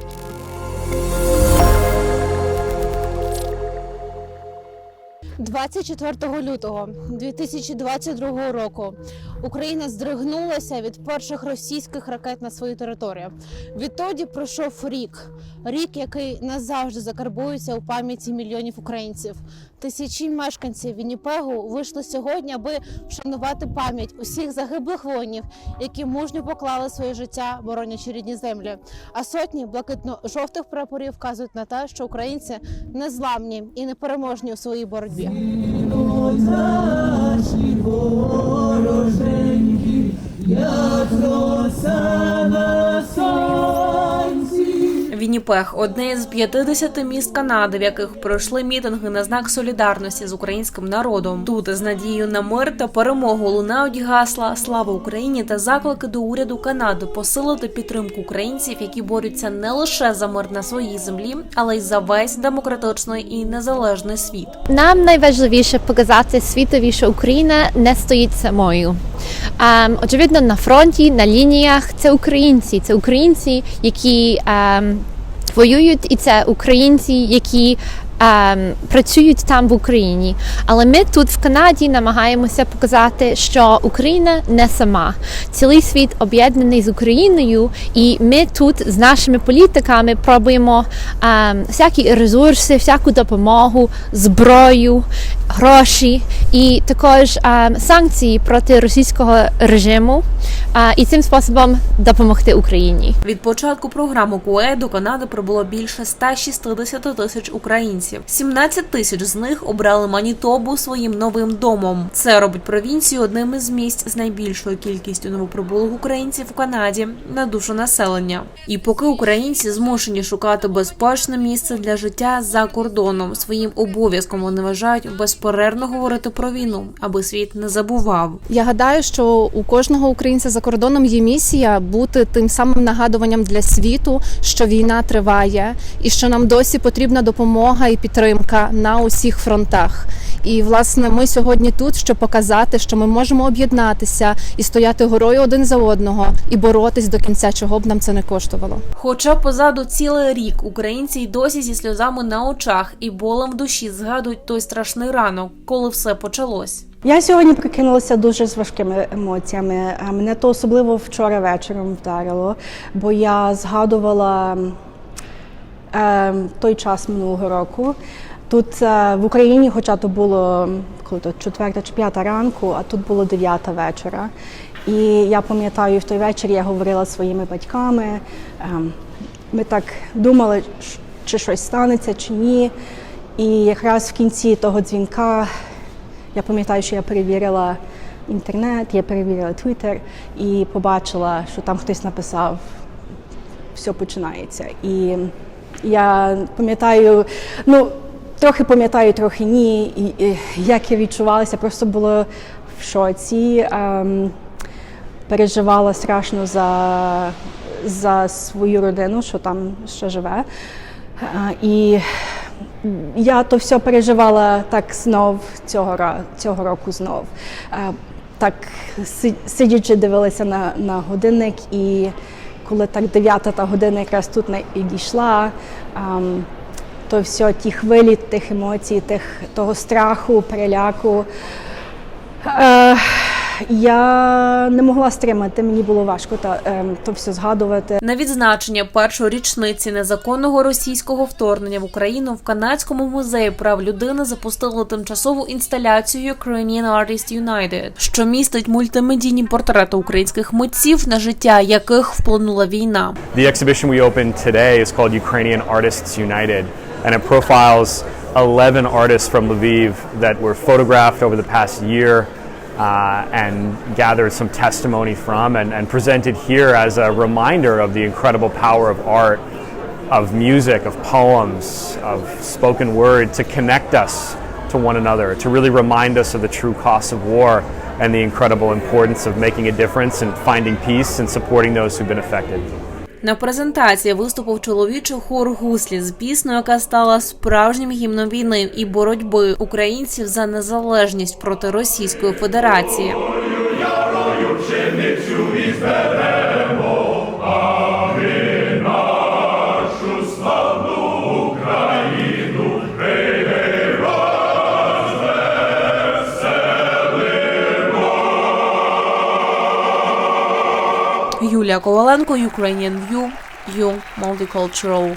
Thank you. «24 лютого 2022 року Україна здригнулася від перших російських ракет на свою територію. Відтоді пройшов рік, рік, який назавжди закарбується у пам'яті мільйонів українців. Тисячі мешканців Вінніпегу вийшли сьогодні, аби вшанувати пам'ять усіх загиблих воїнів, які мужньо поклали своє життя, боронячи рідні землі. А сотні блакитно-жовтих прапорів вказують на те, що українці незламні і непереможні у своїй боротьбі життя. Ой, наші вороженькі, я Вінніпег – одне із 50 міст Канади, в яких пройшли мітинги на знак солідарності з українським народом. Тут з надією на мир та перемогу лунають гасла Слава Україні та заклики до уряду Канади посилити підтримку українців, які борються не лише за мир на своїй землі, але й за весь демократичний і незалежний світ. Нам найважливіше показати світові, що Україна не стоїть самою. Ем, очевидно, на фронті, на лініях це українці, це українці, які ем, воюють, і це українці, які працюють там в Україні. Але ми тут в Канаді намагаємося показати, що Україна не сама. Цілий світ об'єднаний з Україною, і ми тут з нашими політиками пробуємо ем, всякі ресурси, всяку допомогу, зброю, гроші і також ем, санкції проти російського режиму, е, і цим способом допомогти Україні. Від початку програми КУЕ до Канади прибуло більше 160 тисяч українців. 17 тисяч з них обрали Манітобу своїм новим домом. Це робить провінцію одним із місць з найбільшою кількістю новоприбулих українців в Канаді на душу населення. І поки українці змушені шукати безпечне місце для життя за кордоном, своїм обов'язком вони вважають безперервно говорити про війну, аби світ не забував. Я гадаю, що у кожного українця за кордоном є місія бути тим самим нагадуванням для світу, що війна триває, і що нам досі потрібна допомога і підтримка на усіх фронтах. І власне ми сьогодні тут, щоб показати, що ми можемо об'єднатися і стояти горою один за одного і боротись до кінця, чого б нам це не коштувало. Хоча позаду цілий рік українці й досі зі сльозами на очах і болем в душі згадують той страшний ранок, коли все почалось. Я сьогодні прокинулася дуже з важкими емоціями. А Мене то особливо вчора вечором вдарило, бо я згадувала е, той час минулого року. Тут е, в Україні, хоча то було коли то четверта чи п'ята ранку, а тут було дев'ята вечора. І я пам'ятаю, в той вечір я говорила зі своїми батьками. Ем, Ми так думали, чи щось станеться, чи ні. І якраз в кінці того дзвінка я пам'ятаю, що я перевірила інтернет, я перевірила Твіттер і побачила, що там хтось написав все починається. І я пам'ятаю, ну трохи пам'ятаю, трохи ні. І, і як я відчувалася, просто було в шоці. Ем, переживала страшно за, за свою родину, що там ще живе. Е, І я то все переживала так знов цього, цього року знов. Е, Так сидячи, дивилася на, на годинник, і коли так дев'ята та година якраз тут не підійшла, ем, то все, ті хвилі тих емоцій, тих, того страху, переляку. Я не могла стримати, мені було важко та, ем, то все згадувати. На відзначення першої річниці незаконного російського вторгнення в Україну в канадському музеї прав людини запустили тимчасову інсталяцію Ukrainian Artists United, що містить мультимедійні портрети українських митців, на життя яких вплинула війна. The exhibition we opened today is called Ukrainian Artists United, and it profiles 11 artists from Lviv that were photographed over the past year uh, and gathered some testimony from and, and presented here as a reminder of the incredible power of art, of music, of poems, of spoken word to connect us to one another, to really remind us of the true cost of war and the incredible importance of making a difference and finding peace and supporting those who've been affected. На презентації виступив чоловічий хор гуслі з піснею, яка стала справжнім гімном війни і боротьби українців за незалежність проти Російської Федерації. Юлія Коваленко, Ukrainian View, You Multicultural.